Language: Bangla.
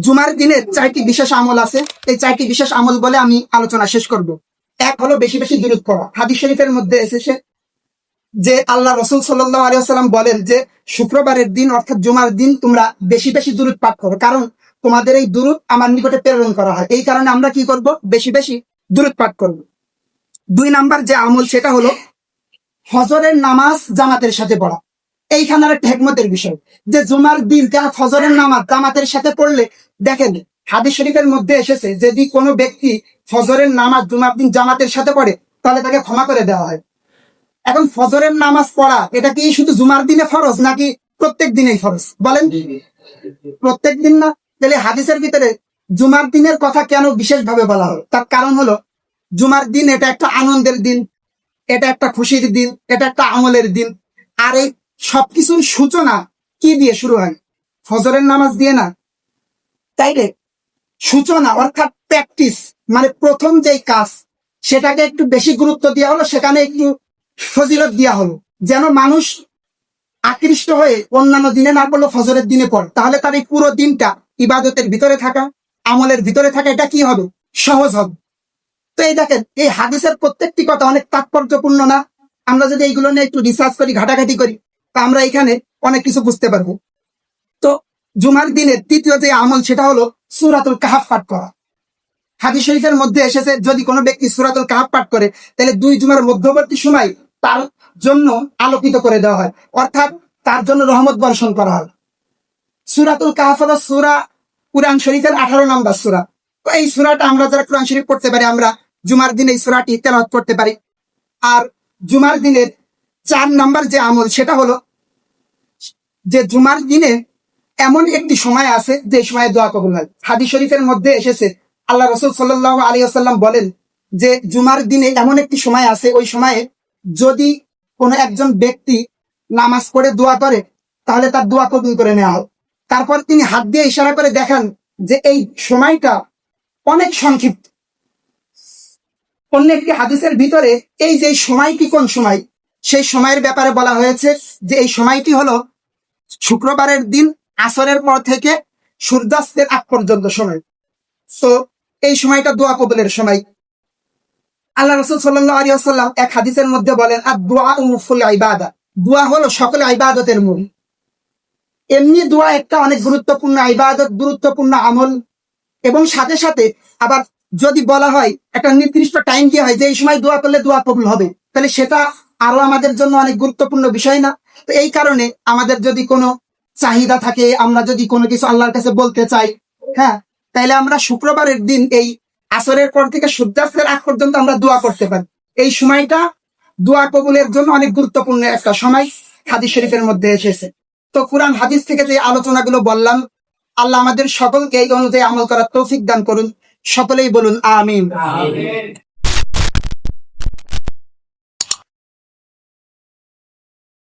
জুমার দিনের চারটি বিশেষ আমল আছে। এই চারটি বিশেষ আমল বলে আমি আলোচনা শেষ করব। এক হলো বেশি বেশি দূরত পড়া। হাদিস শরীফের মধ্যে এসেছে যে আল্লাহ রসুল সাল্লাহ আলিয়াল্লাম বলেন যে, শুক্রবারের দিন অর্থাৎ জুমার দিন তোমরা বেশি বেশি দূরত পাঠ করো। কারণ তোমাদের এই দূরত আমার নিকটে প্রেরণ করা হয়। এই কারণে আমরা কি করব? বেশি বেশি দূরত পাঠ করব। দুই নাম্বার যে আমল সেটা হলো ফজরের নামাজ জামাতের সাথে পড়া। এইখানে একটা হেকমতের বিষয়। যে জুমার দিন তারা ফজরের নামাজ জামাতের সাথে পড়লে, দেখেন, হাদিস শরীফের মধ্যে এসেছে, যদি কোনো ব্যক্তি ফজরের নামাজ জুমার দিন জামাতের সাথে পড়ে, তাহলে তাকে ক্ষমা করে দেওয়া হয়। এখন ফজরের নামাজ পড়া, এটা কি শুধু জুমার দিনে ফরজ, নাকি প্রত্যেক দিনেই ফরজ? বলেন। প্রত্যেক দিন না? তাহলে হাদিসের ভিতরে জুমার দিনের কথা কেন বিশেষভাবে বলা হলো তার কারণ হলো, জুমার দিন এটা একটা আনন্দের দিন, এটা একটা খুশির দিন, এটা একটা আমলের দিন। আর এই সবকিছুর সূচনা কি দিয়ে শুরু হয়? ফজরের নামাজ দিয়ে না? তাই রে, সূচনা অর্থাৎ প্র্যাকটিস মানে প্রথম যেই কাজ, সেটাকে একটু বেশি গুরুত্ব দেওয়া হলো, সেখানে একটু ফজিলত দেওয়া হলো। যেন মানুষ আকৃষ্ট হয়ে অন্যান্য দিনে না পড়ল, ফজরের দিনে পর তাহলে তার এই পুরো দিনটা ইবাদতের ভিতরে থাকা, আমলের ভিতরে থাকা, এটা কি হবে? সহজ হবে। তো এই দেখেন, এই হাদিসের প্রত্যেকটি কথা অনেক তাৎপর্যপূর্ণ না? আমরা যদি এইগুলো নিয়ে একটু রিসার্চ করি, ঘাটাঘাটি করি তা আমরা এখানে অনেক কিছু বুঝতে পারব। তো জুমার দিনের তৃতীয় যে আমল সেটা হলো সুরাতুল কাহাফ পাঠ করা। হাদিস শরীফের মধ্যে এসেছে, যদি কোনো ব্যক্তি সুরাতুল কাহাফ পাঠ করে, তাহলে দুই জুমার মধ্যবর্তী সময় তার জন্য আলোকিত করে দেওয়া হয়। অর্থাৎ তার জন্য রহমত বর্ষণ করা হয়। সুরাতুল কাহাফ হলো সুরা কুরআন শরীফের আঠারো নম্বর সুরা। তো এই সুরাটা আমরা যারা কোরআন শরীফ পড়তে পারি, আমরা জুমার দিনে এই সুরাটি তেলাওয়াত করতে পারি। আর জুমার দিনের চার নাম্বার যে আমল, সেটা হলো যে জুমার দিনে এমন একটি সময় আছে, যে সময়ে দোয়া কবুল হয়। হাদিস শরীফের মধ্যে এসেছে, আল্লাহ রসুল সাল্লাহ আলী আসাল্লাম বলেন যে জুমার দিনে এমন একটি সময় আছে, ওই সময়ে যদি কোনো একজন ব্যক্তি নামাজ পড়ে, দোয়া করে, তাহলে তার দোয়া কবুল করে নেওয়া হয় তারপর তিনি হাত দিয়ে ইশারা করে দেখান যে এই সময়টা অনেক সংক্ষিপ্ত। অন্য একটি হাদিসের ভিতরে এই যে সময়টি কোন সময় সেই সময়ের ব্যাপারে বলা হয়েছে যে এই সময়টি হলো শুক্রবারের দিন আসরের পর থেকে সূর্যাস্তের আগ পর্যন্ত সময়। তো এই সময়টা দোয়া কবুলের সময়। আল্লাহ রসুল সাল্লাহ এক হাদিসের মধ্যে বলেন আর দোয়া মুফুল আইবাদা দোয়া হলো সকল আইবাদতের মূল। এমনি দোয়া একটা অনেক গুরুত্বপূর্ণ আইবাদত গুরুত্বপূর্ণ আমল। এবং সাথে সাথে আবার যদি বলা হয় একটা নির্দিষ্ট টাইম দিয়ে হয় যে এই সময় দোয়া করলে দোয়া কবুল হবে, তাহলে সেটা আরও আমাদের জন্য অনেক গুরুত্বপূর্ণ বিষয় না? তো এই কারণে আমাদের যদি কোনো চাহিদা থাকে, আমরা যদি কোনো কিছু আল্লাহর কাছে বলতে চাই হ্যাঁ তাইলে আমরা শুক্রবারের দিন এই আসরের পর থেকে সূর্যাস্তের আগ পর্যন্ত আমরা দোয়া করতে পারি। এই সময়টা দোয়া কবুলের জন্য অনেক গুরুত্বপূর্ণ একটা সময় হাদিস শরীফের মধ্যে এসেছে। তো কোরআন হাদিস থেকে যে আলোচনাগুলো বললাম, আল্লাহ আমাদের সকলকে এই অনুযায়ী আমল করার তৌফিক দান করুন। সকলেই বলুন, আমিন।